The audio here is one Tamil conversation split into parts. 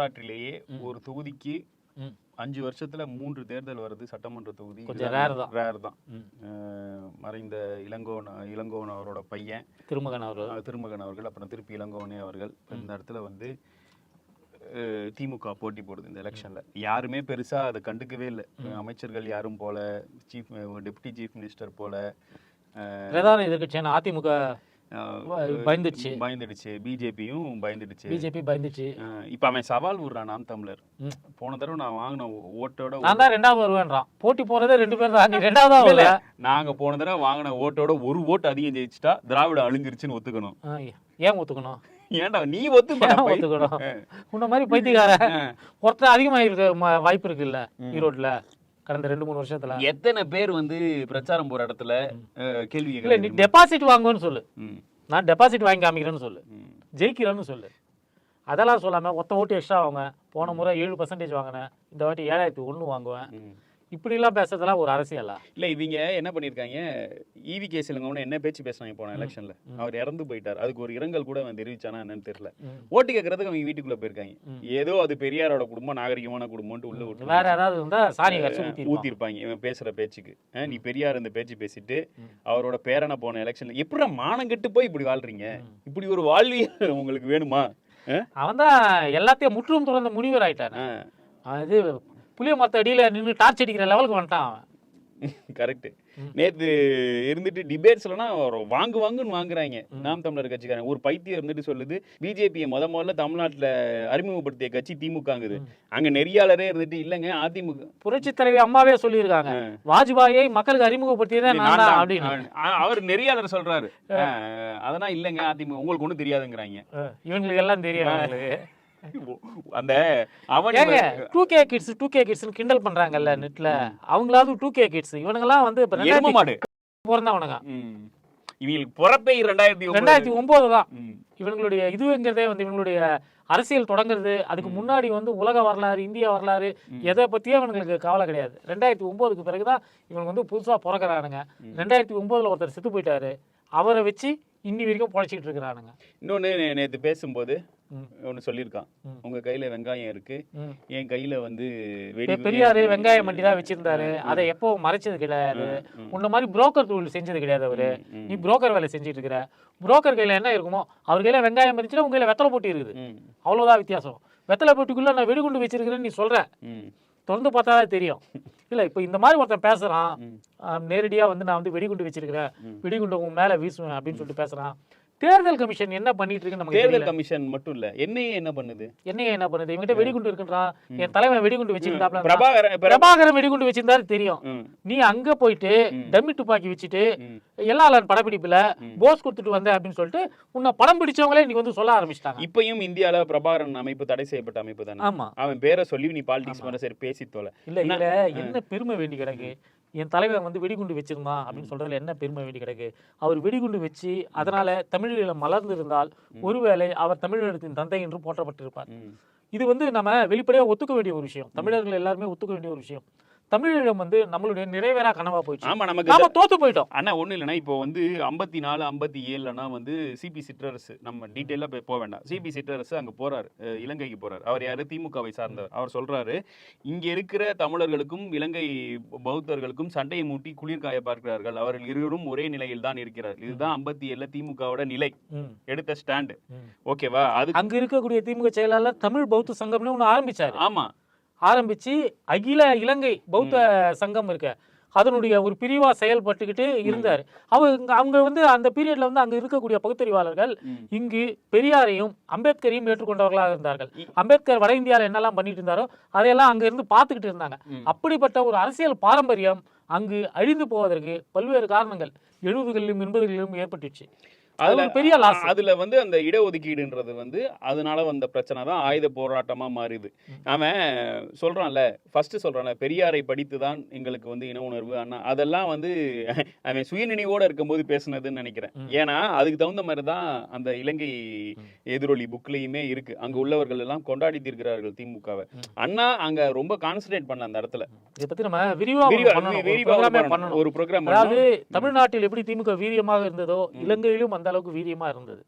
வரலாற்றிலேயே. ஒரு தொகுதிக்கு. அஞ்சு வருஷத்துல மூன்று தேர்தல் வருது சட்டமன்ற தொகுதி. ரேர் தான். மறைந்த இளங்கோவன் இளங்கோவன் அவரோட பையன். திருமகன் அவர் அஹ் திருமகன் அவர்கள் அப்புறம் திருப்பி இளங்கோவனே அவர்கள். இந்த இடத்துல வந்து திமுக போட்டி போடுது இந்த எலெக்ஷன்ல யாருமே பெருசா அதை கண்டுக்கவே இல்லை. அமைச்சர்கள் யாரும் போல சீஃப் டெப்டி சீஃப் மினிஸ்டர் போல எதிர்கட்சியான அதிமுக பயந்துடுச்சு. பயந்துடுச்சு. பிஜேபியும் பயந்துடுச்சு. பிஜேபி பயந்துச்சு. அஹ், இப்ப அவன் சவால் விடுறான் நாம் தமிழர். போன தடவை நான் வாங்கின ஓட்டோட நான் தான் ரெண்டாவது வருவேன்றான். போட்டி போறதே ரெண்டு பேர் தான். ரெண்டாவதா இல்ல, நாங்க போன தடவை வாங்கின ஓட்டோட ஒரு ஓட்டு அதிகம் ஜெயிச்சிட்டா திராவிட அழிஞ்சிருச்சுன்னு ஒத்துக்கணும். ஏன் ஒத்துக்கணும்? ஏன்டா நீ ஒத்துக்க ஒத்துக்கணும்? உன்ன மாதிரி பைத்தியக்கார ஒருத்தர் அதிகமாயிருக்க ம- வாய்ப்பு இருக்குல்ல ஈரோட்ல. கடந்த ரெண்டு மூணு வருஷத்துல. எத்தனை பேர் வந்து பிரச்சாரம் போற இடத்துல அஹ், கேள்வி இல்ல நீ டெபாசிட் வாங்குன்னு சொல்லு. நான் டெபாசிட் வாங்கி காமிக்கிறேன்னு சொல்லு. ஜெயிக்கிறேன்னு சொல்லு. அதெல்லாம் சொல்லாம ஒத்த ஓட்டு எக்ஸ்ட்ரா வாங்க போன முறை ஏழு பர்சன்டேஜ் வாங்கினேன். இந்த வாட்டி ஏழாயிரத்தி ஒன்று வாங்குவேன். இப்படிலாம் பேசுறதெல்லாம் ஒரு அரசியலா? இல்ல இவங்க என்ன பண்ணிருக்காங்க? ஈவி கே சிலங்கவன என்ன பேச்சு பேசினாங்க போன எலெக்ஷன்ல? அவர் இறந்து போயிட்டார். அதுக்கு ஒரு இரங்கல் கூட அவன் தெரிவிச்சானா என்னன்னு தெரியல. ஓட்டு கேட்கறதுக்கு அவங்க வீட்டுக்குள்ள போயிருக்காங்க. ஏதோ அது பெரியாரோட குடும்பம் நாகரிகமான குடும்பம்னு உள்ள விட்டு வேற யாராவது இருந்தா சாணியை கரைச்சு ஊத்தி ஊத்திருப்பாங்க. இவன் பேசுற பேச்சுக்கு. நீ பெரியார் இந்த பேச்சு பேசிட்டு. அவரோட பேரனை போன எலெக்ஷன்ல எப்படி மானம் கெட்டு போய் இப்படி வாழ்றீங்க? இப்படி ஒரு வாழ்வியல் உங்களுக்கு வேணுமா? அவன் தான் எல்லாத்தையும் முற்றும் துறந்த முனிவர் ஆயிட்டான் அது புளிய மரத்த அடியில நின்று டார்ச் அடிக்கிற லெவலுக்கு வந்துட்டான் அவன். கரெக்ட். நேத்து இருந்துட்டு டிபேட்ஸ்லாம் வாங்கு வாங்குன்னு வாங்குறாங்க. நாம் தமிழர் கட்சிக்காரங்க. ஒரு பைத்தியம் இருந்துட்டு சொல்லுது பிஜேபியை முத முதல்ல தமிழ்நாட்டுல அறிமுகப்படுத்திய கட்சி திமுகங்குது. அங்க நெறியாளரே இருந்துட்டு இல்லைங்க அதிமுக. புரட்சி தலைவி அம்மாவே சொல்லியிருக்காங்க. வாஜ்பாயை மக்களுக்கு அறிமுகப்படுத்தியதே நான். அப்படின்னு. அவர் நெறியாளர் சொல்றாரு. அதெல்லாம் இல்லைங்க அதிமுக. உங்களுக்கு ஒண்ணும் தெரியாதுங்கிறாங்க. இவங்களுக்கு எல்லாம் அவங்களுக்கு. அந்த அவன் two K kids two K kids கிண்டல் பண்றாங்கல்ல நெட்ல. அவங்களாவது டூ கே கிட்ஸ் இவனுங்கெல்லாம் வந்து இப்ப எரும மாடு. பிறந்தவனுங்க. இவங்களுக்கு பிறப்பே ரெண்டாயிரத்தி. ரெண்டாயிரத்தி ஒன்பது தான். இவங்களுடைய இதுங்கிறதே வந்து இவங்களுடைய அரசியல் தொடங்குறது. அதுக்கு முன்னாடி வந்து உலக வரலாறு இந்திய வரலாறு எதை பத்தியே இவங்களுக்கு கவலை கிடையாது. ரெண்டாயிரத்தி ஒன்பதுக்கு பிறகுதான் இவங்க வந்து புதுசா பிறக்கிறானுங்க. ரெண்டாயிரத்தி ஒன்பதுல ஒருத்தர் செத்து போயிட்டாரு. அவரை வச்சு இன்னி வரைக்கும் பொழைச்சிட்டு இருக்கிறானுங்க. இன்னொன்னு நே- நேத்து பேசும்போது ம். ஒன்னு சொல்லியிருக்கான். உங்க கையில வெங்காயம் இருக்கு. என் கையில வந்து பெரியாரு வெங்காயம் மண்டி தான் வச்சிருந்தாரு. அதை எப்போ மறைச்சது கிடையாது. உன்ன மாதிரி புரோக்கர் தொழில் செஞ்சது கிடையாது அவரு. நீ புரோக்கர் வேலை செஞ்சுட்டு இருக்கிற. புரோக்கர் கையில என்ன இருக்குமோ அவர் கையில வெங்காயம் இருந்துச்சுன்னா உங்க கையில வெத்தலை போட்டி இருக்குது. அவ்வளவுதான் வித்தியாசம். வெத்தலை போட்டிக்குள்ள நான் வெடிகுண்டு வச்சிருக்கிறேன்னு நீ சொல்ற. தொடர்ந்து பார்த்தா தான் தெரியும் இல்ல இப்போ இந்த மாதிரி ஒருத்தன் பேசுறான் ம். ஆஹ் நேரடியா வந்து நான் வந்து வெடிகுண்டு வச்சிருக்கிறேன். வெடிகுண்டு உன் மேல வீசுவேன் அப்படின்னு சொல்லிட்டு பேசுறான் தேர்தல் கமிஷன் என்ன பண்ணிட்டு இருக்குன்னு நமக்கு தேர்தல் கமிஷன் மட்டும் இல்ல என்னையே என்ன பண்ணுது? என்னைய என்ன பண்ணுது? இவங்கிட்ட வெடிகுண்டு இருக்குன்றான். என் தலைவன் வெடிகுண்டு வச்சிருந்தாப்ல. பிரபாகரன் பிரபா- பிரபாகரன் வெடிகுண்டு வச்சிருந்தாரு தெரியும். நீ அங்க போயிட்டு டம்மி துப்பாக்கி வச்சுட்டு ம். எல்லா படப்பிடிப்புல போஸ் கொடுத்துட்டு வந்த அப்படின்னு சொல்லிட்டு உன்னை படம் பிடிச்சவங்களே இன்னைக்கு வந்து சொல்ல ஆரம்பிச்சிட்டாங்க. இப்பயும் இந்தியால பிரபாகரன் அமைப்பு தடை செய்யப்பட்ட அமைப்பு தானே? ஆமா. அவன் பேரை சொல்லி நீ பாலிடிக்ஸ் பண்ண சரி பேசி தொலை. இல்ல இதுல என்ன பெருமை வேண்டி கிடக்கு? என் தலைவன் வந்து வெடிகுண்டு வச்சிருந்தான் அப்படின்னு சொல்றதுல என்ன பெருமை வேண்டி கிடக்கு? அவர் வெடிகுண்டு வச்சு அதனால தமிழீழம் மலர்ந்திருந்தால் ஒருவேளை அவர் தமிழீழத்தின் தந்தை என்று போற்றப்பட்டிருப்பார். இது வந்து நம்ம வெளிப்படையா ஒத்துக்க வேண்டிய ஒரு விஷயம். தமிழர்கள் எல்லாருமே ஒத்துக்க வேண்டிய ஒரு விஷயம். தமிழீழம் வந்து நம்மளுடைய நிறைவேறா கனவா போயிடுச்சு. ஆமா நமக்கு நாம தோத்து போயிட்டோம். ஆனா ஒண்ணு இல்லைன்னா இப்போ வந்து ஐம்பத்தி நாலு ஐம்பத்தி ஏழுலனா வந்து சிபி சிற்றரசு நம்ம டீட்டெயிலா போய் போக வேண்டாம். சிபி சிற்றரசு அங்க போறாரு இலங்கைக்கு போறாரு. அவர் யாரு? திமுகவை சார்ந்தவர். அவர் சொல்றாரு இங்க இருக்கிற தமிழர்களுக்கும் இலங்கை பௌத்தர்களுக்கும் சண்டையை மூட்டி குளிர்காய பார்க்கிறார்கள். அவர்கள் இருவரும் ஒரே நிலையில் தான் இருக்கிறார் இதுதான் ஐம்பத்தி ஏழுல திமுகவோட நிலை. எடுத்த ஸ்டாண்டு. ஓகேவா? அது அங்க இருக்கக்கூடிய திமுக செயலாளர் தமிழ் பௌத்த சங்கம்னு ஒண்ணு ஆரம்பிச்சாரு. ஆமா. ஆரம்பிச்சு அகில இலங்கை பௌத்த சங்கம் இருக்க. அதனுடைய ஒரு பிரிவா செயல்பட்டுக்கிட்டு இருந்தார். அவங்க அவங்க வந்து அந்த பீரியட்ல வந்து அங்க இருக்கக்கூடிய பகுத்தறிவாளர்கள். இங்கு பெரியாரையும் அம்பேத்கரையும் ஏற்றுக்கொண்டவர்களாக இருந்தார்கள். அம்பேத்கர் வட இந்தியாவில் என்னெல்லாம் பண்ணிட்டு இருந்தாரோ அதையெல்லாம் அங்க இருந்து பார்த்துக்கிட்டு இருந்தாங்க. அப்படிப்பட்ட ஒரு அரசியல் பாரம்பரியம் அங்கு அழிந்து போவதற்கு பல்வேறு காரணங்கள் எழுபதுகளிலும் எண்பதுகளிலும் ஏற்பட்டுச்சு. அதுல ஒரு பெரிய லாஸ் அதுல வந்து அந்த இடஒதுக்கீடுன்றது வந்து அதனால வந்த பிரச்சனை தான் ஆயுத போராட்டமா மாறுது. அவன் சொல்றான்ல ஃபர்ஸ்ட் சொல்றான்ல பெரியாரை படித்து தான் எங்களுக்கு வந்து இன உணர்வு. அண்ணா அதெல்லாம் வந்து அவன் சுயநினைவோட இருக்கும்போது பேசுனதுன்னு நினைக்கிறேன். ஏன்னா அதுக்கு தகுந்த மாதிரி தான் அந்த இலங்கை எதிரொலி புக்லயுமே இருக்கு. அங்க உள்ளவர்கள் எல்லாம் கொண்டாடி தீர்க்கிறார்கள் திமுகவை. அண்ணா அங்க ரொம்ப கான்சன்ட்ரேட் பண்ண அந்த இடத்துல. இதை பத்தி நம்ம விரிவா ஒரு ப்ரோக்ராம் அதாவது தமிழ்நாட்டில் எப்படி திமுக வீரியமாக இருந்ததோ இலங்கையிலும் அந்த அளவுக்கு வீரியமா இருந்தது.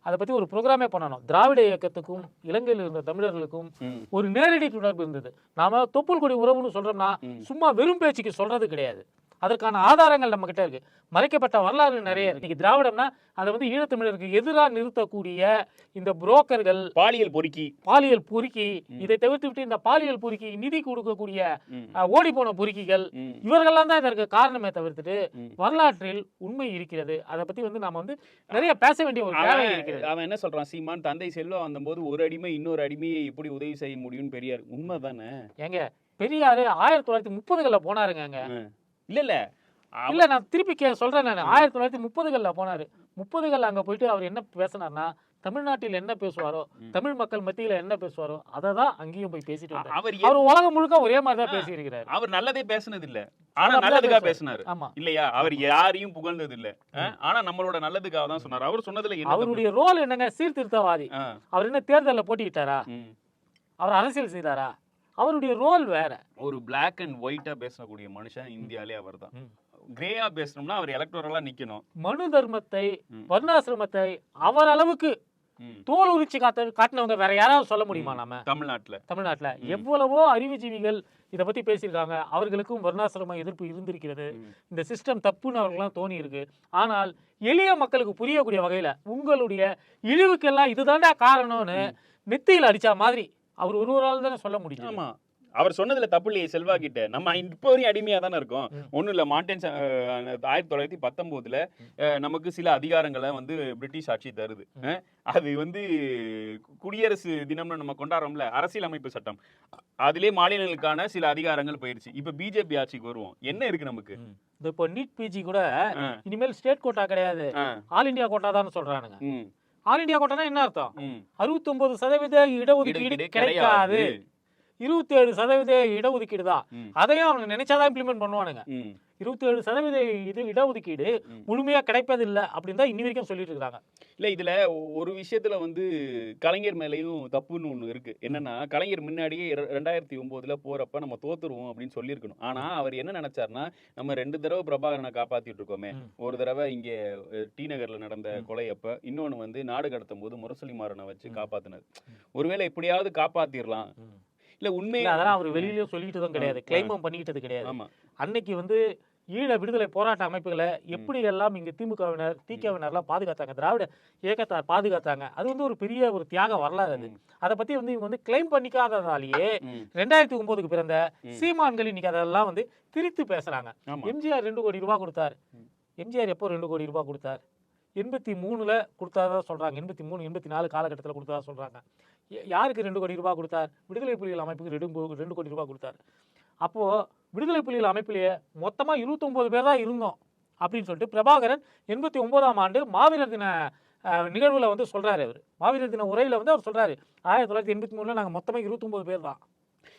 அதை பத்தி ஒரு ப்ரோக்ராமே பண்ணணும். திராவிட இயக்கத்துக்கும் இலங்கையில் இருந்த தமிழர்களுக்கும். ஒரு நேரடி தொடர்பு இருந்தது. நாம தொப்புள் கொடி உறவுன்னு சொல்றோம்னா ம். சும்மா வெறும் பேச்சுக்கு சொல்றது கிடையாது. அதற்கான ஆதாரங்கள் நம்ம கிட்ட இருக்கு. மறைக்கப்பட்ட வரலாறு நிறைய. இருக்கு இன்னைக்கு திராவிடம்னா அதை வந்து ஈழத்தமிழருக்கு எதிராக நிறுத்தக்கூடிய இந்த புரோக்கர்கள் பாலியல் பொறுக்கி. பாலியல் பொறுக்கி இதை தவிர்த்து விட்டு இந்த பாலியல் பொறுக்கி நிதி கொடுக்கக்கூடிய. ஓடி போன பொறுக்கிகள். இவர்கள்லாம் தான் இதற்கு காரணமே தவிர்த்துட்டு. வரலாற்றில் உண்மை இருக்கிறது. அதை பத்தி வந்து நாம வந்து நிறைய பேச வேண்டிய ஒரு தேவை இருக்கிறது. அவன் என்ன சொல்றான்? சீமான் தந்தை செல்வம் வந்தபோது ஒரு அடிமை இன்னொரு அடிமையை எப்படி உதவி செய்ய முடியும்னு பெரியார். உண்மைதானே ஏங்க பெரியாரு ஆயிரத்தி தொள்ளாயிரத்தி முப்பதுகளில் போனாருங்க இல்ல இல்ல இல்ல நான் திருப்பி கே சொல்றேன் நான். ஆயிரத்தி தொள்ளாயிரத்தி முப்பதுகளில் போனாரு. முப்பதுகளில் அங்க போயிட்டு அவர் என்ன பேசினார்னா தமிழ்நாட்டில் என்ன பேசுவாரோ. தமிழ் மக்கள் மத்தியில என்ன பேசுவாரோ அதை தான் அங்கேயும் போய் பேசிட்டு வந்தார். அவர் அவர் உலகம் முழுக்க ஒரே மாதிரி தான். பேசியிருக்கிறாரு. அவர் நல்லதே பேசுனது இல்ல ஆனா நல்லதுக்காக. பேசினாரு. ஆமா. இல்லையா? அவர் யாரையும் புகழ்ந்தது இல்ல? ஆனா நம்மளோட நல்லதுக்காக தான் சொன்னார். அவர் சொன்னதுல? அவருடைய ரோல் என்னங்க? சீர்திருத்தவாதி. அவர் என்ன தேர்தலில் போட்டிக்கிட்டாரா. அவர் அரசியல் செய்தாரா? அவருடைய ரோல் வேற. ஒரு பிளாக் அண்ட் ஒயிட்டா பேசக்கூடிய மனுஷன் இந்தியாலே அவர்தான். ம். கிரேயா பேசணும்னா அவர் எலக்டோரலா நிக்கணும். மனு தர்மத்தை. வர்ணாசிரமத்தை அவர் அளவுக்கு. தோல் உரிச்சு காத்த காட்டினவங்க வேற யாராவது சொல்ல முடியுமா நாம? தமிழ்நாட்டுல. தமிழ்நாட்டுல. எவ்வளவோ அறிவுஜீவிகள் இதை பத்தி பேசியிருக்காங்க. அவர்களுக்கும் வர்ணாசிரம எதிர்ப்பு இருந்திருக்கிறது. இந்த சிஸ்டம் தப்புன்னு அவர்கள்லாம் தோணி இருக்கு ஆனால் எளிய மக்களுக்கு புரியக்கூடிய வகையில உங்களுடைய இழிவுக்கெல்லாம் இதுதான்டா காரணம்னு நெத்தியில் அடிச்சா மாதிரி அவர் ஒரு ஒரு ஆள் தானே சொல்ல முடியும் ஆமா. அவர் சொன்னதுல தப்பு இல்லையே செல்வா கிட்ட. நம்ம இப்போ வரையும் அடிமையா தானே இருக்கோம். ம். ஒண்ணும் இல்ல அஹ் ஆயிரத்தி தொள்ளாயிரத்தி பத்தொன்பதுல நமக்கு சில அதிகாரங்களை வந்து பிரிட்டிஷ் ஆட்சி தருது. அது வந்து குடியரசு தினம்னு நம்ம கொண்டாடுறோம்ல அரசியலமைப்பு சட்டம். அதிலே மாநிலங்களுக்கான சில அதிகாரங்கள் போயிடுச்சு இப்ப பிஜேபி ஆட்சிக்கு வருவோம். என்ன இருக்கு நமக்கு? இப்போ நீட் பிஜி கூட. இனிமேல் ஸ்டேட் கோட்டா கிடையாது. ஆல் இந்தியா கோட்டா தான் சொல்றானுங்க. ஆல் இந்தியா கோட்டானா என்ன அர்த்தம்? ம். அறுபத்தொன்பது சதவீத இடஒதுக்கீடு கிடைக்காது. இருபத்தி ஏழு சதவீத இடஒதுக்கீடு தான் அதையும் அவங்க நினைச்சாதான் இம்ப்ளிமெண்ட் பண்ணுவானுங்க. இருபத்தி ஏழு சதவீத இது இடஒதுக்கீடு. முழுமையா கிடைப்பதில்லை அப்படின்னு தான் இன்னி வரைக்கும் சொல்லிட்டு இருக்காங்க. இல்ல இதுல ஒரு விஷயத்துல வந்து கலைஞர் மேலயும் தப்புன்னு ஒண்ணு இருக்கு. என்னன்னா கலைஞர் முன்னாடியே ரெண்டாயிரத்தி ஒன்பதுல போறப்ப நம்ம தோத்துருவோம் அப்படின்னு சொல்லியிருக்கணும். ஆனா அவர் என்ன நினைச்சாருன்னா நம்ம ரெண்டு தடவை பிரபாகரனை காப்பாத்திட்டு இருக்கோமே. ஒரு தடவை இங்க டி நகர்ல நடந்த கொலையப்ப இன்னொன்னு வந்து நாடு கடத்தும் போது முரசொலி மாறனை வச்சு காப்பாத்தினார் ஒருவேளை எப்படியாவது காப்பாத்திரலாம். இல்ல உண்மை அதெல்லாம் அவர் வெளியிலயும் சொல்லிக்கிட்டதும் கிடையாது. கிளைமும் பண்ணிக்கிட்டது கிடையாது. அன்னைக்கு வந்து ஈழ விடுதலை போராட்ட அமைப்புகளை எப்படி எல்லாம் இங்க திமுகவினர் திகவினர்லாம் பாதுகாத்தாங்க? திராவிட இயக்கத்தார் பாதுகாத்தாங்க. அது வந்து ஒரு பெரிய ஒரு தியாக வரலாறு அது. அதை பத்தி வந்து இவங்க வந்து கிளைம் பண்ணிக்காததாலேயே ரெண்டாயிரத்தி ஒன்பதுக்கு பிறந்த. சீமான்கள் இன்னைக்கு அதெல்லாம் வந்து திரித்து பேசுறாங்க. ஆமா. எம்ஜிஆர் ரெண்டு கோடி ரூபாய் கொடுத்தார். எம்ஜிஆர் எப்போ ரெண்டு கோடி ரூபாய் கொடுத்தார்? எண்பத்தி மூணுல கொடுத்தாதான் சொல்றாங்க. எண்பத்தி மூணு எண்பத்தி நாலு காலகட்டத்தில் கொடுத்ததா சொல்றாங்க. யா- யாருக்கு ரெண்டு கோடி ரூபாய் கொடுத்தார்? விடுதலை புலிகள் அமைப்புக்கு ரெண்டு ரெண்டு கோடி ரூபாய் கொடுத்தார். அப்போ விடுதலை புலிகள் அமைப்பிலேயே மொத்தமா இருபத்தொன்பது பேர் தான் இருந்தோம் அப்படின்னு சொல்லிட்டு பிரபாகரன் எண்பத்தி ஒன்பதாம் ஆண்டு மாவீரர் தின நிகழ்வுல வந்து சொல்றாரு அவர். மாவீரர் தின உரையில வந்து அவர் சொல்றாரு ஆயிரத்தி தொள்ளாயிரத்தி எண்பத்தி மூணுல நாங்க மொத்தமா இருபத்தொன்பது பேர் தான்.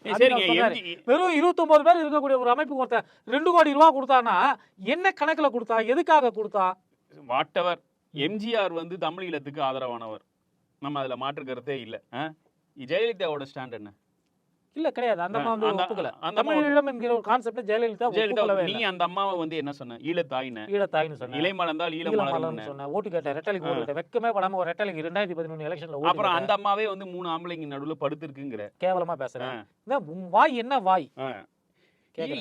சரிங்க. வெறும் இருபத்தொன்பது பேர் இருக்கக்கூடிய ஒரு அமைப்பு ஒருத்தன் ரெண்டு கோடி ரூபா கொடுத்தானா என்ன கணக்குல கொடுத்தா எதுக்காக கொடுத்தா? வாட்டவர் எம்ஜிஆர் வந்து தமிழ் ஈழத்துக்கு ஆதரவானவர். நம்ம அதுல மாற்று கருத்தே இல்ல? ஜெயலலிதாவோட ஸ்டாண்ட் என்ன? இல்ல கிடையாது. அந்த அம்மா வந்து ஒப்புக்கல. அந்த தமிழீழம் என்கிற ஒரு கான்செப்ட் ஜெயலலிதா ஜெயலலிதா நீ அந்த அம்மாவை வந்து என்ன சொன்ன? ஈழத்தாயின. ஈழத்தாயின்னு சொன்னேன் இலை மலர்ந்தால் ஈழ மலரும் ஈழமலர்னு சொன்னேன் ஓட்டு கேட்டேன் ரெட்டலைக்கு ஓட்டு வெக்கமே படாம ஒரு ரெட்டலைக்கு ரெண்டாயிரத்தி பதினொன்று எலெக்ஷன்ல அப்புறம். அந்த அம்மாவே வந்து மூணு ஆம்பளைங்க நடுவுல படுத்திருக்குங்கிற. கேவலமா பேசுறேன். வாய் என்ன வாய்.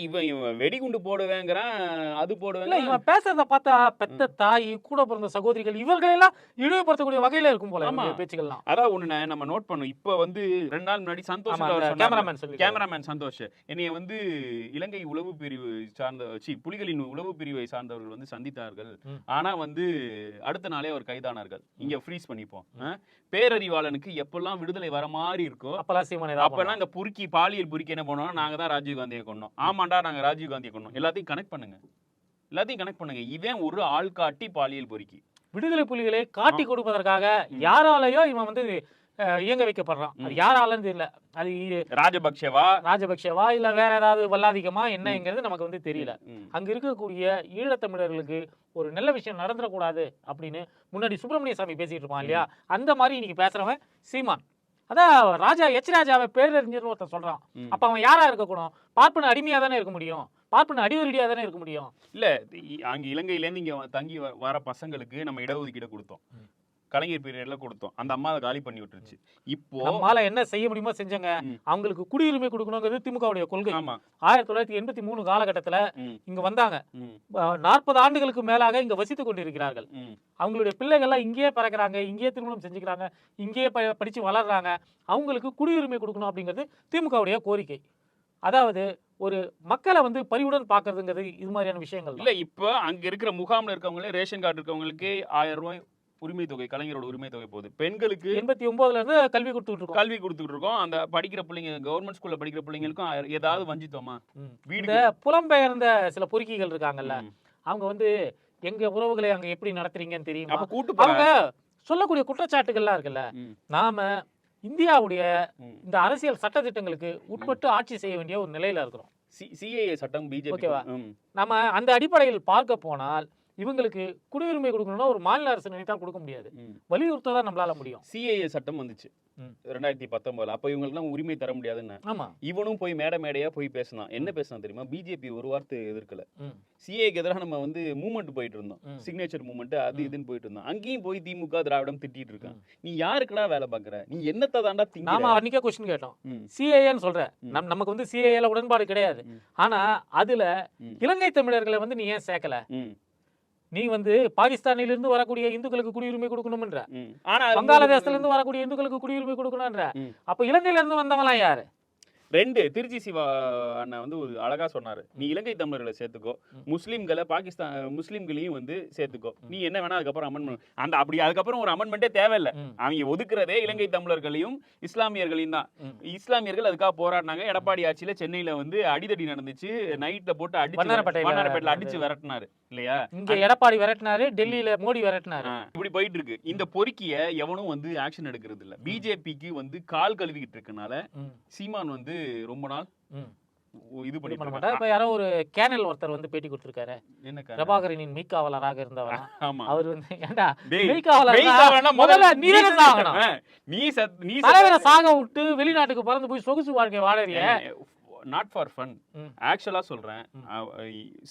இவன் இவன் வெடிகுண்டு போடுவேங்கிறான் அது போடுவேங்க இவன் பேசுறத பார்த்தா பெத்த தாய் கூட பிறந்த சகோதரிகள் இவர்களெல்லாம் இழிவுபடுத்தக்கூடிய வகையில இருக்கும் போல ஆமா. பேச்சுக்கள்லாம். அதான் ஒண்ணு நம்ம நோட் பண்ணோம் இப்ப வந்து ரெண்டு நாள் முன்னாடி சந்தோஷ். Cameraman cameraman Santhosh. என்னைய வந்து இலங்கை உளவு பிரிவு சார்ந்த சி புலிகளின் உளவு பிரிவை சார்ந்தவர்கள் வந்து சந்தித்தார்கள். ஆனா வந்து அடுத்த நாளே அவர் கைதானார்கள். இங்க ஃப்ரீஸ் பண்ணிப்போம்? பேரறிவாளனுக்கு எப்பெல்லாம் விடுதலை வர மாதிரி இருக்கோ அப்பெல்லாம் அப்பெல்லாம் இந்த புருக்கி பாலியல் புருக்கி என்ன பண்ணுவோம் நாங்க தான் ராஜீவ் காந்தியை கொண்டோம் ஆமாண்டா நாங்க ராஜீவ் காந்தியை கொண்டோம். எல்லாத்தையும் கனெக்ட் பண்ணுங்க. எல்லாத்தையும் கனெக்ட் பண்ணுங்க. இவன் ஒரு ஆள் காட்டி பாலியல் பொறுக்கி. விடுதலை புலிகளை காட்டி கொடுப்பதற்காக யாராலையோ இவன் வந்து இயங்க வைக்கப்படுறான். அது யாராலன்னு தெரியல. அது ராஜபக்ஷவா? ராஜபக்ஷவா இல்ல வேற ஏதாவது வல்லாதிக்கமா என்னங்கிறது நமக்கு வந்து தெரியல. அங்க இருக்கக்கூடிய ஈழத்தமிழர்களுக்கு ஒரு நல்ல விஷயம் நடந்துடக்கூடாது அப்படின்னு முன்னாடி சுப்பிரமணிய சாமி பேசிட்டு இருப்பான் இல்லையா? அந்த மாதிரி இன்னைக்கு பேசுறவன் சீமான். அதான் ராஜா எச் ராஜாவை பேரறிஞர்னு ஒருத்தன் சொல்றான். அப்ப அவன் யாரா இருக்கக்கூடும் பார்ப்பன அடிமையா தானே இருக்க முடியும்? பார்ப்பன அடிவருடியா தானே இருக்க முடியும்? இல்ல அங்க இலங்கையில இருந்து இங்க தங்கி வர பசங்களுக்கு நம்ம இடஒதுக்கீடு கொடுத்தோம். கலைஞர் பீரியட்ல கொடுத்தோம். அந்த அம்மா அதை காலி பண்ணி விட்டுருச்சு. இப்போ நம்மால என்ன செய்ய முடியுமோ செஞ்சோங்க. அவங்களுக்கு குடியுரிமை கொடுக்கணுங்கிறது திமுகவுடைய கொள்கை. ஆமா. ஆயிரத்தி தொள்ளாயிரத்தி எண்பத்தி மூணு காலகட்டத்துல இங்க வந்தாங்க. நாற்பது ஆண்டுகளுக்கு மேலாக இங்க வசித்துக் கொண்டிருக்கிறார்கள். அவங்களுடைய பிள்ளைகள்லாம் இங்கேயே பிறக்கிறாங்க இங்கேயே திருமணம் செஞ்சுக்கிறாங்க இங்கேயே படிச்சு வளர்றாங்க. அவங்களுக்கு குடியுரிமை கொடுக்கணும் அப்படிங்கிறது திமுகவுடைய கோரிக்கை. அதாவது ஒரு மக்களை வந்து பரிவுடன் பார்க்கறதுங்கிறது இது மாதிரியான விஷயங்கள். இல்ல இப்போ அங்க இருக்கிற முகாம்ல இருக்கவங்களே ரேஷன் கார்டு இருக்கவங்களுக்கு ஆயிரம் ரூபாய் உரிமை தொகை கலைஞரோட உரிமை தொகை போகுது பெண்களுக்கு எண்பத்தி ஒன்பதுல இருந்து கல்வி கொடுத்துட்டு இருக்கோம் கல்வி கொடுத்துட்டு இருக்கோம் அந்த படிக்கிற பிள்ளைங்க கவர்மெண்ட் ஸ்கூல்ல படிக்கிற பிள்ளைங்களுக்கும் ஏதாவது வஞ்சித்தோமா. வீடு புலம்பெயர்ந்த சில பொறுக்கிகள் இருக்காங்கல்ல. அவங்க வந்து எங்க உறவுகளை அங்க எப்படி நடத்துறீங்கன்னு தெரியுமா அப்ப கூட்டு அவங்க சொல்லக்கூடிய குற்றச்சாட்டுகள்லாம் இருக்குல்ல. நாம இந்தியாவுடைய. இந்த அரசியல் சட்டதிட்டங்களுக்கு உட்பட்டு ஆட்சி செய்ய வேண்டிய ஒரு நிலையில இருக்கிறோம் சிஏஏ சட்டம் பிஜேபி ஓகேவா? நம்ம அந்த அடிப்படையில் பார்க்க போனால் இவங்களுக்கு குடியுரிமை கொடுக்கணும்னா ஒரு மாநில அரசு நினைத்தால் கொடுக்க முடியாது. வலியுறுத்த தான் நம்மளால முடியும். சிஏஏ சட்டம் வந்துச்சு. ரெண்டாயிரத்தி பத்தொன்பதுல அப்ப இவங்களுக்குலாம் உரிமை தர முடியாதுன்னு. ஆமா. இவனும் போய் மேடை மேடையா போய் பேசினான். என்ன பேசினான் தெரியுமா? பிஜேபி ஒரு வார்த்தை எதிர்க்கல. சிஏக்கு எதிராக நம்ம வந்து மூவ்மெண்ட் போயிட்டு இருந்தோம். சிக்னேச்சர் மூவ்மெண்ட் அது. இதுன்னு போயிட்டு இருந்தோம். அங்கேயும் போய் திமுக திராவிடம் திட்டிட்டு இருக்கான். நீ யாருக்குடா வேலை பாக்குற நீ என்னத்தை தாண்டா திங்கிற? நாம அன்னைக்கே கொஸ்டின் கேட்டோம். சிஏஏன்னு சொல்ற. நம் நமக்கு வந்து சிஏஏல உடன்பாடு கிடையாது. ஆனா அதுல. இலங்கை தமிழர்களை வந்து நீ ஏன் சேர்க்கல. நீ வந்து பாகிஸ்தானில இருந்து வரக்கூடிய இந்துக்களுக்கு குடியுரிமை கொடுக்கணும்ன்ற. ஆனா வங்காளதேசத்துல இருந்து வரக்கூடிய இந்துக்களுக்கு குடியுரிமை கொடுக்கணும்ன்ற. அப்ப இலங்கையில இருந்து வந்தவங்களாம் யாரு ரெண்டு திருச்சி சிவா அண்ணன் வந்து ஒரு அழகா சொன்னாரு. நீ இலங்கை தமிழர்களை சேர்த்துக்கோ. முஸ்லீம்களை பாகிஸ்தான் முஸ்லீம்களையும் வந்து சேர்த்துக்கோ. நீ என்ன வேணா அதுக்கப்புறம் அமெண்ட்மெண்ட் அந்த அப்படி அதுக்கப்புறம் ஒரு அமெண்ட்மெண்ட்டே தேவையில்லை. அவங்க ஒதுக்குறதே இலங்கை தமிழர்களையும் இஸ்லாமியர்களையும் தான். இஸ்லாமியர்கள் அதுக்காக போராடினாங்க. எடப்பாடி ஆட்சியில சென்னையில வந்து அடிதடி நடந்துச்சு. நைட்ல போட்டு அடிச்சு அடிச்சு விரட்டினாரு. இல்லையா? இங்க எடப்பாடி விரட்டினாரு டெல்லியில மோடி விரட்டினாரு. இப்படி போயிட்டு இருக்கு இந்த பொறுக்கிய எவனும் வந்து ஆக்ஷன் எடுக்கிறது இல்ல. பிஜேபிக்கு வந்து கால் கழுவிக்கிட்டு இருக்கனால. சீமான் வந்து ரொம்ப நாள். இது பண்ண இருக்கான். மாட்டாரு இப்ப யாரோ ஒரு கேனல் ஒருத்தர் வந்து பேட்டி கொடுத்திருக்காரு என்ன? பிரபாகரனின் மெய்க்காவலராக இருந்தவர் ஆமா அவர் வந்து ஏண்டா மெய்க்காவலர் முதல்ல நீ சாகணும் நீ சத் நீ தலைவரை சாக விட்டு வெளிநாட்டுக்கு பறந்து போய் சொகுசு வாழ்க்கை வாழறிய நாட் ஃபார் ஃபன் ம். ஆக்சுவலா சொல்றேன் ம். அவ-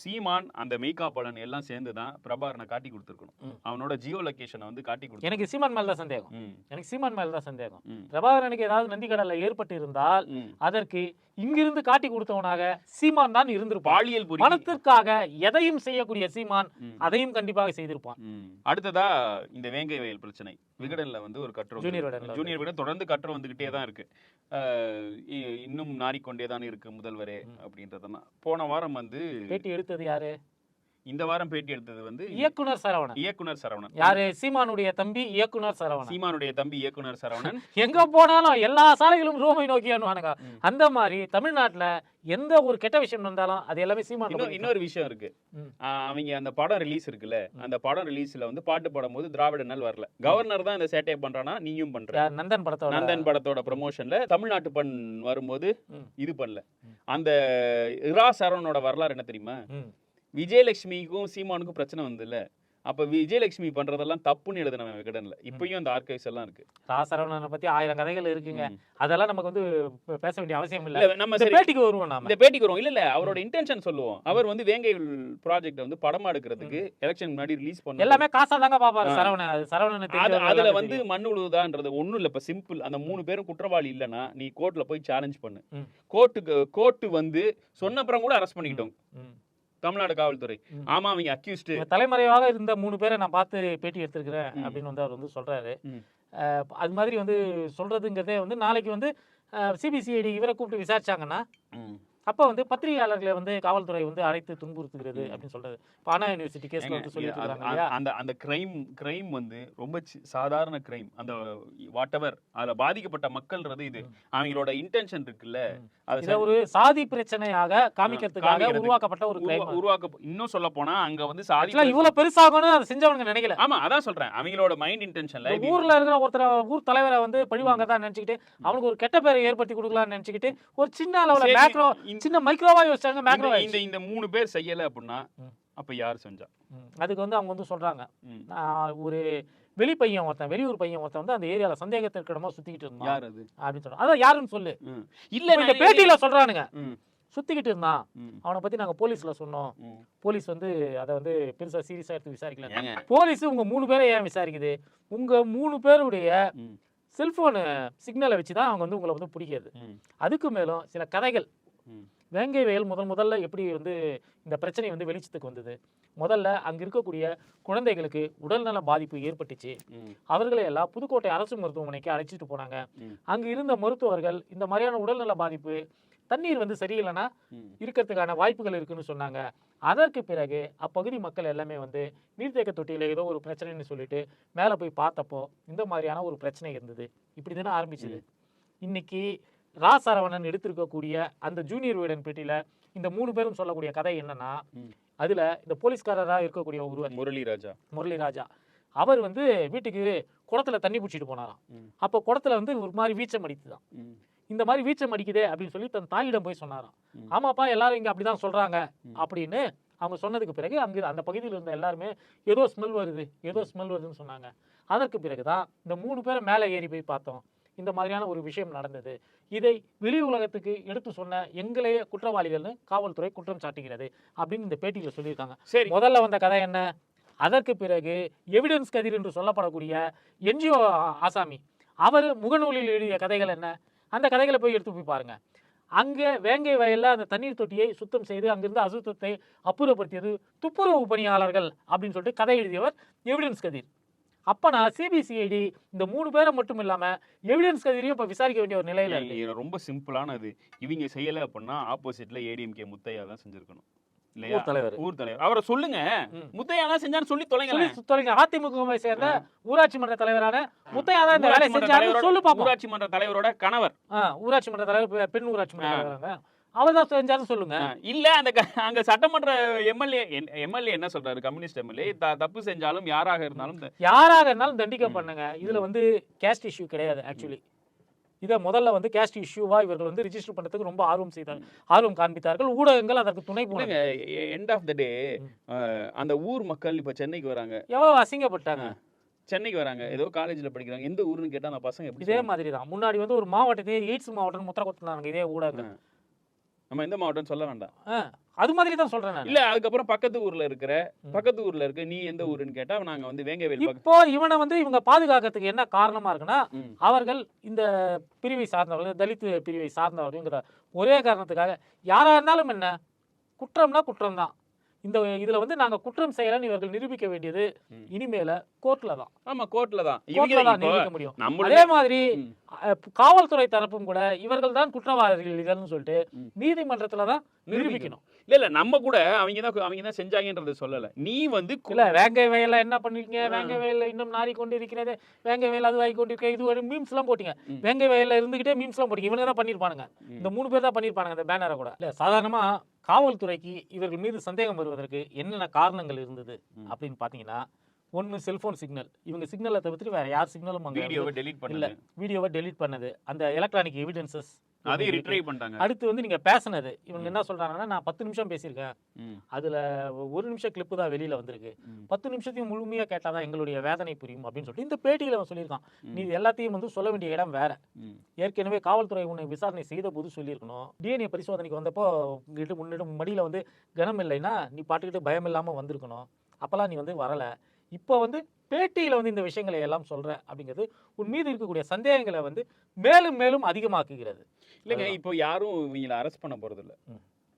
சீமான் அந்த மெய்காப்பாளன் எல்லாம் சேர்ந்து தான் பிரபாகரனை காட்டி கொடுத்துருக்கணும். அவனோட ஜியோ லொகேஷனை வந்து காட்டி கொடுத்து எனக்கு சீமான் மேல தான் சந்தேகம் எனக்கு சீமான் மேல தான் சந்தேகம் பிரபாகரனுக்கு ஏதாவது நந்தி கடல்ல ஏற்பட்டு இருந்தால். அதற்கு இங்கிருந்து காட்டி கொடுத்தவனாக சீமான் தான் இருந்திருப்பான். பாலியல் பணத்திற்காக எதையும் செய்யக்கூடிய சீமான். அதையும் கண்டிப்பாக செய்திருப்பான். அடுத்ததா இந்த வேங்கை வயல் பிரச்சனை. விகடன்ல வந்து ஒரு கட்டுரை ஜூனியர் ஜூனியர் விகடன் தொடர்ந்து கட்டுரை வந்துகிட்டே தான் இருக்கு. இன்னும் நாடிக்கொண்டே தான் இருக்கு முதல்வரே. அப்படின்றதெல்லாம். போன வாரம் வந்து பேட்டி எடுத்தது யாரு? இந்த வாரம் பேட்டி எடுத்தது வந்து இயக்குனர் சரவணன். இயக்குனர் சரவணன். யாரு? சீமானுடைய தம்பி இயக்குனர் சரவணன். சீமானுடைய தம்பி இயக்குனர் சரவணன். எங்க போனாலும் எல்லா சாலைகளும் ரோமை நோக்கியானுவானுங்க ம். அந்த மாதிரி தமிழ்நாட்டுல எந்த ஒரு கெட்ட விஷயம் வந்தாலும் அது எல்லாமே சீமான் இன்னொரு விஷயம் இருக்கு. அவங்க அந்த படம் ரிலீஸ் இருக்குல்ல அந்த படம் ரிலீஸ்ல வந்து பாட்டு பாடும்போது திராவிட நாள் வரல. கவர்னர் தான் இந்த சேட்டையை பண்றானா? நீயும் பண்ற. நந்தன் படத்தோட. நந்தன் படத்தோட ப்ரமோஷன்ல தமிழ்நாட்டு பண் வரும்போது. இது பண்ணல. அந்த இரா சரவணோட வரலாறு என்ன தெரியுமா. விஜயலட்சுமிக்கும் சீமானுக்கும் பிரச்சனை வந்ததுல அப்ப விஜயலட்சுமி பண்றதெல்லாம் தப்புன்னு எழுதுனவன் விகடன்ல. இப்பயும் அந்த ஆர்கைவ்ஸ் எல்லாம் இருக்கு. ரா சரவணனை பத்தி ஆயிரம் கதைகள் இருக்குங்க. அதெல்லாம் நமக்கு வந்து பேச வேண்டிய அவசியம் இல்ல. நம்ம பேட்டிக்கு வருவோம் நாம. இந்த பேட்டிக்கு வரும் இல்ல இல்ல அவரோட இன்டென்ஷன் சொல்லுவோம். அவர் வந்து வேங்கை ப்ராஜெக்ட் வந்து படமா எடுக்கிறதுக்கு எலெக்ஷன் முன்னாடி ரிலீஸ் பண்ண எல்லாமே காசா தாங்க பாப்பாரு. சரவணன் சரவணனை அதுல வந்து. மண்ணு உழுவுதான்றது ஒண்ணும் இல்ல. இப்ப சிம்பிள் அந்த மூணு பேரும் குற்றவாளி இல்லனா நீ கோர்ட்ல போய் சேலஞ்ச் பண்ணு. கோர்ட்டுக்கு கோர்ட்டு வந்து சொன்ன அப்புறம் கூட அரெஸ்ட் பண்ணிக்கிட்டோம். தமிழ்நாடு காவல்துறை. ஆமா அவங்க அக்யூஸ்ட் தலைமறைவாக இருந்த மூணு பேரை நான் பார்த்து பேட்டி எடுத்திருக்கிறேன். அப்படின்னு வந்து அவர் வந்து சொல்றாரு. அது மாதிரி வந்து சொல்றதுங்கிறதே வந்து நாளைக்கு வந்து சிபிசிஐடி இவரை கூப்பிட்டு விசாரிச்சாங்கன்னா அப்போ வந்து பத்திரிகையாளர்களை வந்து காவல்துறை வந்து அழைத்து துன்புறுத்துகிறது. அப்படின்னு சொல்றது. அண்ணா யூனிவர்சிட்டி வந்து சொல்லிட்டு அந்த அந்த கிரைம் கிரைம் வந்து ரொம்ப சாதாரண கிரைம் அந்த வாட் எவர் அதுல பாதிக்கப்பட்ட மக்கள்ன்றது இது. அவங்களோட இன்டென்ஷன் இருக்குல்ல. அது ஒரு சாதி பிரச்சனையாக காமிக்கிறதுக்காக காமிக்கிறதுக்கு. உருவாக்கப்பட்ட ஒரு கிரைம் உருவாக்க இன்னும் சொல்ல போனா அங்க வந்து சாதி இவ்வளவு பெருசாகணும்னு அதை செஞ்சவங்க நினைக்கல. ஆமா அதான் சொல்றேன். அவங்களோட மைண்ட் இன்டென்ஷன்ல ஊர்ல இருக்கிற ஒருத்தர ஊர் தலைவரை வந்து பழிவாங்க தான் நினைச்சுக்கிட்டு அவனுக்கு ஒரு கெட்ட பேரை ஏற்படுத்தி கொடுக்கலாம்னு நினைச்சுக்கிட்டு ஒரு சின்ன அளவுல மேக்ரோ சின்ன மைக்ரோவா யோசிச்சாங்க மேக்ரோ இந்த இந்த மூணு பேர் செய்யல அப்படின்னா. அப்ப யார் செஞ்சா? அதுக்கு வந்து அவங்க வந்து சொல்றாங்க. ஒரு வெளி பையன் ஒருத்தன் வெளியூர் பையன் ஒருத்தன் வந்து அந்த ஏரியால சந்தேகத்திற்கு இடமா சுத்திக்கிட்டு இருந்தான். யார் அது? அப்படின்னு சொல்றான். அதான் யாருன்னு சொல்லு. இப்ப இந்த இல்ல பேட்டியில சொல்றானுங்க. ம். சுத்திக்கிட்டு இருந்தான். அவனை பத்தி நாங்க போலீஸ்ல சொன்னோம். போலீஸ் வந்து அதை வந்து பெருசா சீரியஸா எடுத்து விசாரிக்கல. போலீஸ் உங்க மூணு பேரை ஏன் விசாரிக்குது? உங்க மூணு பேருடைய செல்போனு சிக்னலை வச்சு தான் அவங்க வந்து உங்களை வந்து பிடிக்கிறது. அதுக்கு மேலும் சில கதைகள். வேங்கை வயல் முதல் முதல்ல எப்படி வந்து இந்த பிரச்சனை வந்து வெளிச்சத்துக்கு வந்தது? முதல்ல அங்க இருக்கக்கூடிய குழந்தைகளுக்கு உடல்நல பாதிப்பு ஏற்பட்டுச்சு. அவர்களை எல்லாம் புதுக்கோட்டை அரசு மருத்துவமனைக்கு அழைச்சிட்டு போனாங்க. அங்க இருந்த மருத்துவர்கள் இந்த மாதிரியான உடல்நல பாதிப்பு தண்ணீர் வந்து சரியில்லைன்னா. இருக்கிறதுக்கான வாய்ப்புகள் இருக்குன்னு சொன்னாங்க. அதற்கு பிறகு அப்பகுதி மக்கள் எல்லாமே வந்து நீர்த்தேக்க தொட்டியில் ஏதோ ஒரு பிரச்சனைன்னு சொல்லிட்டு மேலே போய் பார்த்தப்போ இந்த மாதிரியான ஒரு பிரச்சனை இருந்தது. இப்படி தானே ஆரம்பிச்சது. இன்னைக்கு ரா சரவணன் எடுத்திருக்கக்கூடிய அந்த ஜூனியர் வீடன் பெட்டியில இந்த மூணு பேரும் சொல்லக்கூடிய கதை என்னன்னா. அதுல இந்த போலீஸ்காரராக இருக்கக்கூடிய ஒருவர். முரளி ராஜா முரளிராஜா. அவர் வந்து வீட்டுக்கு குளத்துல தண்ணி பிடிச்சிட்டு போனாராம். அப்போ குளத்துல வந்து ஒரு மாதிரி வீச்சம் அடித்துதான். இந்த மாதிரி வீச்சம் அடிக்குதே அப்படின்னு சொல்லி தன் தாயிடம் போய் சொன்னாராம். ஆமாப்பா எல்லாரும் இங்க அப்படிதான் சொல்றாங்க. அப்படின்னு அவங்க சொன்னதுக்கு பிறகு அங்க அந்த பகுதியில் இருந்த எல்லாருமே ஏதோ ஸ்மெல் வருது ஏதோ ஸ்மெல் வருதுன்னு சொன்னாங்க. அதற்கு பிறகுதான் இந்த மூணு பேரும் மேலே ஏறி போய் பார்த்தோம். இந்த மாதிரியான ஒரு விஷயம் நடந்தது. இதை வெளி உலகத்துக்கு எடுத்து சொன்ன எங்களையே குற்றவாளிகள்னு காவல்துறை குற்றம் சாட்டுகிறது அப்படின்னு இந்த பேட்டியில சொல்லியிருக்காங்க. சரி. முதல்ல வந்த கதை என்ன? அதற்கு பிறகு எவிடன்ஸ் கதிர் என்று சொல்லப்படக்கூடிய என்ஜிஓ ஆசாமி அவர் முகநூலில் எழுதிய கதைகள் என்ன? அந்த கதைகளை போய் எடுத்து போய் பாருங்க. அங்கே வேங்கை வயல்ல அந்த தண்ணீர் தொட்டியை சுத்தம் செய்து அங்கிருந்து அசுத்தத்தை அப்புறப்படுத்தியது துப்புரவு பணியாளர்கள் அப்படின்னு சொல்லிட்டு கதை எழுதியவர் எவிடன்ஸ் கதிர். அப்பனா சிபிசிஐடி இந்த மூணு பேரை மட்டும் இல்லாம எவிடன்ஸ் கதிரையும் இப்ப விசாரிக்க வேண்டிய ஒரு நிலையில இருக்கு. இது ரொம்ப சிம்பிளானது. இவங்க செய்யல அப்படின்னா ஆப்போசிட்ல ஏடிஎம்கே முத்தையா தான் செஞ்சிருக்கணும். ஊர் தலைவர். ஊர் தலைவர். அவரை சொல்லுங்க. முத்தையா தான் செஞ்சான்னு சொல்லி சொல்லி தொலைங்க. அதிமுகவை சேர்ந்த ஊராட்சி மன்ற தலைவரான முத்தையா தான் இந்த வேலையை செஞ்சாரு சொல்லு பாப்போம். ஊராட்சி மன்ற தலைவரோட கணவர். ஊராட்சி மன்ற தலைவர் பெண் ஊராட்சி மன்ற அவர் தான் செஞ்சாருன்னு சொல்லுங்க இல்ல அந்த அங்க சட்டமன்ற எம்எல்ஏ எம்எல்ஏ என்ன சொல்றாரு? கம்யூனிஸ்ட் எம்எல்ஏ தப்பு செஞ்சாலும் யாராக இருந்தாலும் யாராக இருந்தாலும் தண்டிக்க பண்ணுங்க. இதுல வந்து கேஸ்ட் இஷ்யூ கிடையாது ஆக்சுவலி இதை முதல்ல வந்து கேஸ்ட் இஷ்யூவா இவர்கள் வந்து ரிஜிஸ்டர் பண்றதுக்கு ரொம்ப ஆர்வம் செய்தார் ஆர்வம் காண்பித்தார்கள். ஊடகங்கள் அதற்கு துணை போனாங்க எண்ட் ஆஃப் த டே அந்த ஊர் மக்கள் இப்ப சென்னைக்கு வராங்க. எவ்வளவு அசிங்கப்பட்டாங்க. சென்னைக்கு வராங்க. ஏதோ காலேஜ்ல படிக்கிறாங்க. எந்த ஊருன்னு கேட்டா அந்த பசங்க எப்படி இதே? மாதிரி தான் முன்னாடி வந்து ஒரு மாவட்டத்தையே எய்ட்ஸ் மாவட்டம் முத்திர கொடுத்துருந்தாங்க இதே ஊடகங்கள். நம்ம எந்த மாவட்டம் சொல்ல வேண்டாம் அது மாதிரி தான் சொல்றேன் இல்ல அதுக்கப்புறம் பக்கத்து ஊர்ல இருக்கிற. பக்கத்து ஊர்ல இருக்க நீ எந்த ஊருன்னு கேட்டா நாங்க வந்து வேங்கவேல் இப்போ இவனை வந்து இவங்க பாதுகாக்கிறதுக்கு என்ன காரணமா இருக்குன்னா. அவர்கள் இந்த பிரிவை சார்ந்தவர்கள் தலித் பிரிவை சார்ந்தவர்கள்ங்கிற ஒரே காரணத்துக்காக யாரா இருந்தாலும் என்ன குற்றம்னா குற்றம் தான் இந்த இதுல வந்து நாங்க குற்றம் செய்யலன்னு இவர்கள் நிரூபிக்க வேண்டியது. இனிமேல கோர்ட்ல தான். ஆமா கோர்ட்ல தான். கோர்ட்ல தான் இவங்க நிரூபிக்க முடியும். அதே மாதிரி காவல்துறை தரப்பும் கூட இவர்கள் தான் குற்றவாளிகள்னு சொல்லிட்டு ம். நீதிமன்றத்துல தான் நிரூபிக்கணும். இல்ல இல்ல நம்ம கூட அவங்க தான் அவங்க தான் செஞ்சாங்கன்றத சொல்லல. நீ வந்து இல்ல வேங்கை வயல்ல என்ன பண்ணிருக்கீங்க. வேங்கை வயல்ல இன்னும் நாரி கொண்டு இருக்கிறது வேங்கை வயல் அது ஆகி கொண்டு இது ஒரு மீம்ஸ் எல்லாம் போட்டீங்க. வேங்கை வயல்ல இருந்துகிட்டே மீம்ஸ் எல்லாம் போட்டீங்க. இவங்க தான் பண்ணிருப்பானுங்க. இந்த மூணு பேர் தான் பண்ணிருப்பானுங்க இந்த பேனரை கூட. இல்ல சாதாரணமா காவல்துறைக்கு இவர்கள் மீது சந்தேகம் வருவதற்கு என்னென்ன காரணங்கள் இருந்தது. அப்படின்னு பாத்தீங்கன்னா ஒன்னு செல்போன் சிக்னல் இவங்க சிக்னலை தவிர்த்து வேற யார் சிக்னலும் அங்க வீடியோவை டெலீட் பண்ணல வீடியோவை டெலீட் பண்ணது. அந்த எலக்ட்ரானிக் எவிடன்சஸ் அதையும் ரிட்ரை பண்ணிட்டாங்க. அடுத்து வந்து நீங்க பேசுனது. இவங்க என்ன சொல்றாங்கன்னா நான் பத்து நிமிஷம் பேசியிருக்கேன். அதுல ஒரு நிமிஷம் கிளிப்பு தான் வெளியில வந்திருக்கு. பத்து நிமிஷத்தையும் முழுமையா கேட்டாதான் எங்களுடைய வேதனை புரியும் அப்படின்னு சொல்லிட்டு இந்த பேட்டியில அவன் சொல்லியிருக்கான். நீ எல்லாத்தையும் வந்து சொல்ல வேண்டிய இடம் வேற. ஏற்கனவே காவல்துறை உன்னை விசாரணை செய்த போது சொல்லியிருக்கணும். டிஎன்ஏ பரிசோதனைக்கு வந்தப்போ உங்ககிட்ட முன்னிடம் மடியில வந்து கனம் இல்லைன்னா நீ பாட்டுக்கிட்டு பயம் இல்லாம வந்திருக்கணும். அப்பெல்லாம் நீ வந்து வரல. இப்போ வந்து பேட்டியில வந்து இந்த விஷயங்களை எல்லாம் சொல்ற அப்படிங்கிறது உன் மீது இருக்கக்கூடிய சந்தேகங்களை வந்து மேலும் மேலும் அதிகமாக்குகிறது. இல்லைங்க இப்போ யாரும் இவங்கள அரெஸ்ட் பண்ண போறது இல்ல.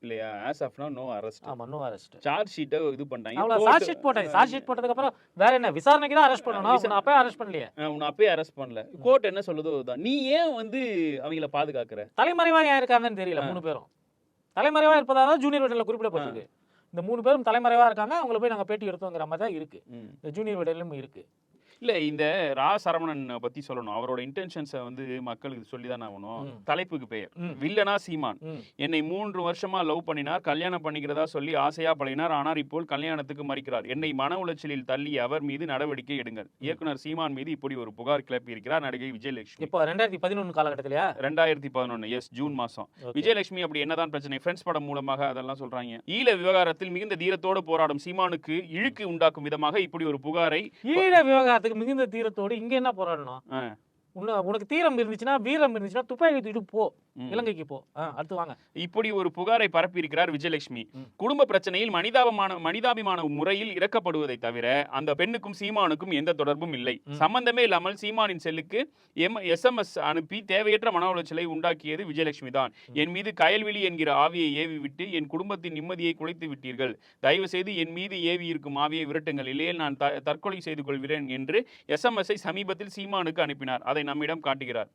இல்லையா? ஆஸ் ஆஃப் நோ அரெஸ்ட் ஆமா நோ அரெஸ்ட் சார்ஜ் ஷீட்டை இது பண்ணிட்டாங்க. அவ்வளோ சார்ஜ் ஷீட் போட்டேன் சார்ஜ் ஷீட் போட்டதுக்கு அப்புறம் வேற என்ன விசாரணைக்கு தான் அரெஸ்ட் பண்ணணும்? உன்னை அப்பவே அரெஸ்ட் பண்ணலையே. உன்னை அப்பயே அரெஸ்ட் பண்ணல. கோர்ட் என்ன சொல்லுதோ அதுதான். நீ ஏன் வந்து அவங்கள பாதுகாக்கிற? தலைமறைவா ஏன் இருக்காங்கன்னு தெரியல. மூணு பேரும். தலைமறைவா இருப்பதாக தான் ஜூனியர் வீட்டில் குறிப்பிடப்பட்டிருக்கு. இந்த மூணு பேரும் தலைமறைவா இருக்காங்க அவங்கள போய் நாங்க பேட்டி எடுத்தோங்கிற மாதிரி தான் இருக்கு. இந்த ஜூனியர் வீட்டிலும் இருக்கு. இல்ல இந்த ரா. சரவணன் பத்தி சொல்லணும். அவரோட இன்டென்ஷன்ஸை வந்து மக்களுக்கு சொல்லி தான் ஆகணும். தலைப்புக்கு பெயர். வில்லனா சீமான். என்னை மூன்று வருஷமா லவ் பண்ணினார். கல்யாணம் பண்ணிக்கிறதா சொல்லி ஆசையா பழகினார். ஆனால் இப்போ கல்யாணத்துக்கு மறிக்கிறார். என்னை மன உளைச்சலில் தள்ளி அவர் மீது நடவடிக்கை எடுங்கள். இயக்குனர் சீமான் மீது இப்படி ஒரு புகார் கிளப்பி இருக்கிறார் நடிகை விஜயலட்சுமி. இப்போ ரெண்டாயிரத்தி பதினொன்று காலகட்டத்திலயா? ரெண்டாயிரத்தி பதினொன்னு எஸ் ஜூன் மாசம். விஜயலட்சுமி அப்படி என்னதான் பிரச்சனை? ஃப்ரெண்ட்ஸ் படம் மூலமாக அதெல்லாம் சொல்றாங்க. ஈழ விவகாரத்தில் மிகுந்த தீரத்தோடு போராடும் சீமானுக்கு இழுக்கு உண்டாக்கும் விதமாக இப்படி ஒரு புகாரை ஈழ விவகாரத்துக்கு மிகுந்த தீரத்தோடு இங்க என்ன போராடணும்? உனக்கு தீரம் இருந்துச்சுன்னா வீரம் இருந்துச்சுன்னா துப்பாக்கி தூக்கிட்டு போ. இலங்கைக்கு போ. அடுத்து வாங்க. இப்படி ஒரு புகாரை பரப்பியிருக்கிறார் விஜயலட்சுமி. ம். குடும்ப பிரச்சனையில் மனிதாபமான மனிதாபிமான முறையில் இறக்கப்படுவதை தவிர அந்த பெண்ணுக்கும் சீமானுக்கும் எந்த தொடர்பும் இல்லை. சம்பந்தமே இல்லாமல் சீமானின் செல்லுக்கு எம் எஸ்எம்எஸ் அனுப்பி தேவையற்ற மன உளைச்சலை உண்டாக்கியது விஜயலட்சுமி தான். என் மீது கயல்விழி என்கிற ஆவியை ஏவி விட்டு என் குடும்பத்தின் நிம்மதியை குலைத்து விட்டீர்கள். தயவு செய்து என் மீது ஏவி இருக்கும் ஆவியை விரட்டுங்கள். இல்லையே நான் தற்கொலை செய்து கொள்கிறேன் என்று எஸ்எம்எஸ்ஐ சமீபத்தில் சீமானுக்கு அனுப்பினார். அதை நம்மிடம் காட்டுகிறார்.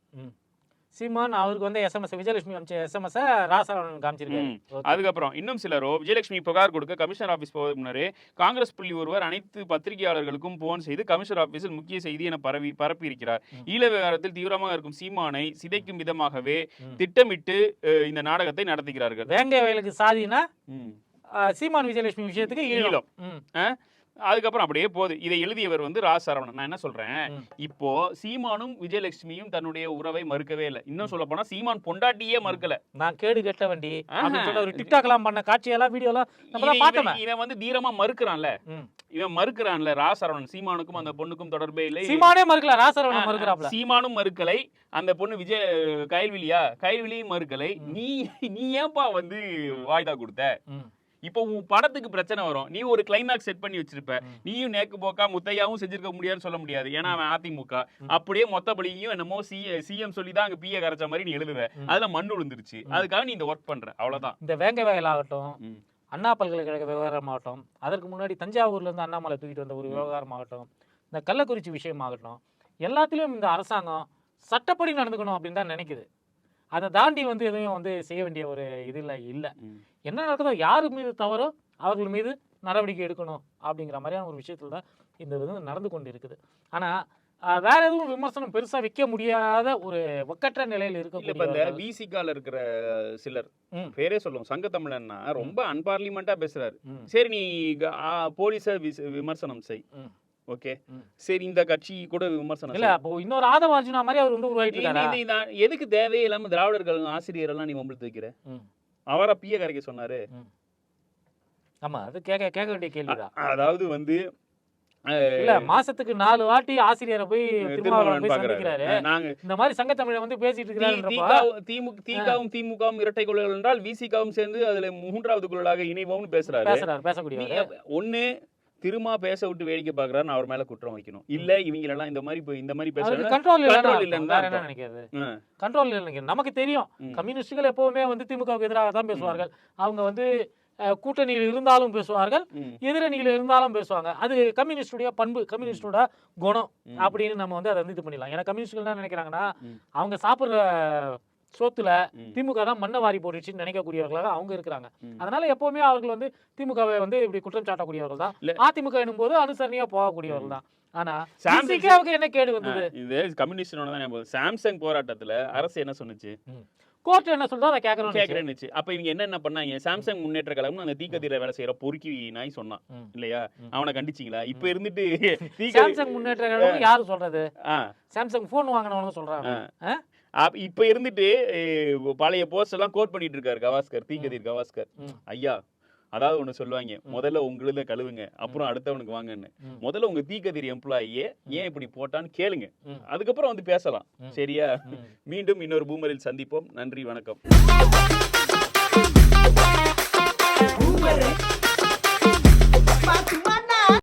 சீமான் அவருக்கு வந்து எஸ்எம்எஸ் விஜயலட்சுமி அமிச்ச எஸ்எம்எஸ் ராசரவணன் காமிச்சிருக்காரு. அதுக்கப்புறம் இன்னும் சிலரோ விஜயலட்சுமி புகார் கொடுக்க கமிஷனர் ஆபீஸ் போவதற்கு முன்னரே காங்கிரஸ் புள்ளி ஒருவர் அனைத்து பத்திரிகையாளர்களுக்கும் போன் செய்து கமிஷனர் ஆபீஸில் முக்கிய செய்தி என பரவி பரப்பியிருக்கிறார். ஈழ விவகாரத்தில் தீவிரமாக இருக்கும் சீமானை சிதைக்கும் விதமாகவே. திட்டமிட்டு இந்த நாடகத்தை நடத்துகிறார்கள். வேங்கை வயலுக்கு சாதினா சீமான் விஜயலட்சுமி விஷயத்துக்கு ஈழம். அதுக்கப்புறம் அப்படியே போகுது. இதை எழுதியவர் வந்து ரா. சரவணன். நான் என்ன சொல்றேன். இப்போ சீமானும் விஜயலட்சுமியும் தன்னுடைய உறவை மறுக்கவே இல்லை. இன்னும் சொல்ல போனா சீமான் பொண்டாட்டியே மறுக்கல. நான் கேடு கெட்ட வண்டி ஒரு டிக்டாக்லாம் பண்ண காட்சியெல்லாம் வீடியோலாம் நம்ம தான் இவன் வந்து தீரமா மறுக்கிறான்ல. இவன் மறுக்கிறான்ல ரா. சரவணன். சீமானுக்கும் அந்த பொண்ணுக்கும் தொடர்பே இல்லை. சீமானே மறுக்கல ராசரவணன் ஆ, மறுக்கிறாப்ல சீமானும் மறுக்கலை. அந்த பொண்ணு விஜய் கயல்விழியா கயல்விழியும் மறுக்கலை. நீ நீ ஏன்பா வந்து வாய்தா கொடுத்த. இப்போ உன் படத்துக்கு பிரச்சனை வரும். நீ ஒரு கிளைமேக்ஸ் செட் பண்ணி வச்சிருப்ப. நீயும் நேக்கு போக்கா முத்தையாவும் செஞ்சிருக்க முடியாதுன்னு சொல்ல முடியாது. ஏன்னா அவன் அதிமுக. அப்படியே மொத்தபடியும் என்னமோ சி சிஎம் சொல்லி தான் அங்க பிஏ கரைச்ச மாதிரி நீ எழுதுவ. அதுல மண் விழுந்துருச்சு அதுக்காக நீ இந்த ஒர்க் பண்ற. அவ்வளவுதான். இந்த வேங்கை வயல் ஆகட்டும். அண்ணா பல்கலைக்கழக விவகாரம் ஆகட்டும் அதற்கு முன்னாடி தஞ்சாவூர்ல இருந்து அண்ணாமலை தூக்கிட்டு வந்த ஒரு விவகாரம் ஆகட்டும் இந்த கள்ளக்குறிச்சி விஷயமாகட்டும் எல்லாத்துலயும் இந்த அரசாங்கம் சட்டப்படி நடந்துக்கணும் அப்படின்னு தான் நினைக்குது. அதை தாண்டி வந்து எதுவும் வந்து செய்ய வேண்டிய ஒரு இது இல்லை. என்ன நடக்குதோ யார் மீது தவறோ அவர்கள் மீது நடவடிக்கை எடுக்கணும் அப்படிங்கிற மாதிரியான ஒரு விஷயத்துல தான் இந்த இது நடந்து கொண்டு இருக்குது ஆனா ஆஹ், வேற எதுவும் விமர்சனம் பெருசா வைக்க முடியாத ஒரு ஒக்கற்ற நிலையில் இப்ப இந்த விசிகால இருக்கிற சிலர். பேரே சொல்லுவோம் சங்க தமிழன்னா ரொம்ப அன்பார்லிமெண்டா பேசுறாரு. சரி நீ போலீஸ விமர்சனம் செய். ஓகே. சரி இந்த கட்சி கூட விமர்சனம் இல்ல. அப்போ இன்னொரு ஆதவ அர்ஜுனா மாதிரி அவர் வந்து இந்த- எதுக்கு தேவையே இல்லாம திராவிடர்கள் ஆசிரியர் எல்லாம் நீ மம்பிழுத்து வைக்கிற. அவரா பிய கரைக்க சொன்னாரு. ஆமா அது கேட்க கேட்க வேண்டிய கேள்விதான். அதாவது வந்து இல்ல மாசத்துக்கு நாலு வாட்டி ஆசிரியரை போய் திருமாவளவன் போய் சந்திக்கிறாரு. நாங்க இந்த மாதிரி சங்க தமிழை வந்து பேசிட்டு திகாவும் திமுக திகாவும் திமுகவும் இரட்டை குழல் என்றால் விசிகாவும் சேர்ந்து அதுல மூன்றாவது குழலாக இணைவோம்னு பேசுறாரு. பேசுறாரு நீ பேசக்கூடியவர் ஒண்ணு திருமா பேச விட்டு வேடிக்கை பாக்குறாரு அவர் மேல குற்றம் வைக்கணும் இல்ல இவங்க எல்லாம் இந்த மாதிரி இந்த மாதிரி பேசுறாங்க கண்ட்ரோல் இல்லைன்னு. நினைக்கிறது. கண்ட்ரோல் இல்லை நினைக்கிறது நமக்கு தெரியும். கம்யூனிஸ்டுகள் எப்பவுமே வந்து திமுகவுக்கு எதிராக தான் பேசுவார்கள் அவங்க வந்து கூட்டணியில் இருந்தாலும் பேசுவார்கள். எதிரணியில் இருந்தாலும் பேசுவாங்க அது கம்யூனிஸ்டுடைய பண்பு கம்யூனிஸ்டோட குணம். அப்படின்னு நம்ம வந்து அதை வந்து இது பண்ணிடலாம் ஏன்னா கம்யூனிஸ்டுகள் என்ன நினைக்கிறாங்கன்னா. அவங்க சாப்பிடுற சோத்துல. திமுக தான் மண்ணை வாரி போட்டுச்சுன்னு நினைக்கக்கூடியவர்களாக அவங்க இருக்கிறாங்க. அதனால எப்பவுமே அவர்கள் வந்து திமுகவை வந்து இப்படி குற்றம் சாட்டக்கூடியவர்கள் தான். அதிமுக எனும் போது அனுசரணையா போகக்கூடியவர்கள் தான். ஆனா சாம்சங் என்ன கேடு வந்தது? இது கம்யூனிஸ்டோட தான். சாம்சங் போராட்டத்துல அரசு என்ன சொன்னுச்சு? கோர்ட் என்ன சொல்றதோ அதை கேட்கணும் கேக்குறேன்னுச்சு அப்ப இவங்க என்ன என்ன பண்ணாங்க? சாம்சங் முன்னேற்ற கழகம் அந்த தீக்கதிர வேலை செய்யற பொறுக்கி நாய் சொன்னான். இல்லையா. அவனை கண்டிச்சீங்களா? இப்ப இருந்துட்டு சாம்சங் முன்னேற்ற கழகம் யாரு சொல்றது? சாம்சங் போன் வாங்கினவங்க சொல்றாங்க. இப்ப இருந்துட்டு பழைய போஸ்ட் எல்லாம் கோட் பண்ணிட்டு இருக்காரு கவாஸ்கர் தீக்கதிர் கவாஸ்கர். ஐயா அதாவது ஒண்ணு சொல்லுவாங்க முதல்ல உங்களுத கழுவுங்க அப்புறம் அடுத்தவனுக்கு வாங்கன்னு. முதல்ல உங்க தீக்கதிர் எம்ப்ளாயியே ஏன் இப்படி போட்டான்னு கேளுங்க. அதுக்கப்புறம் வந்து பேசலாம். சரியா. மீண்டும் இன்னொரு பூமரில் சந்திப்போம் நன்றி வணக்கம். Batu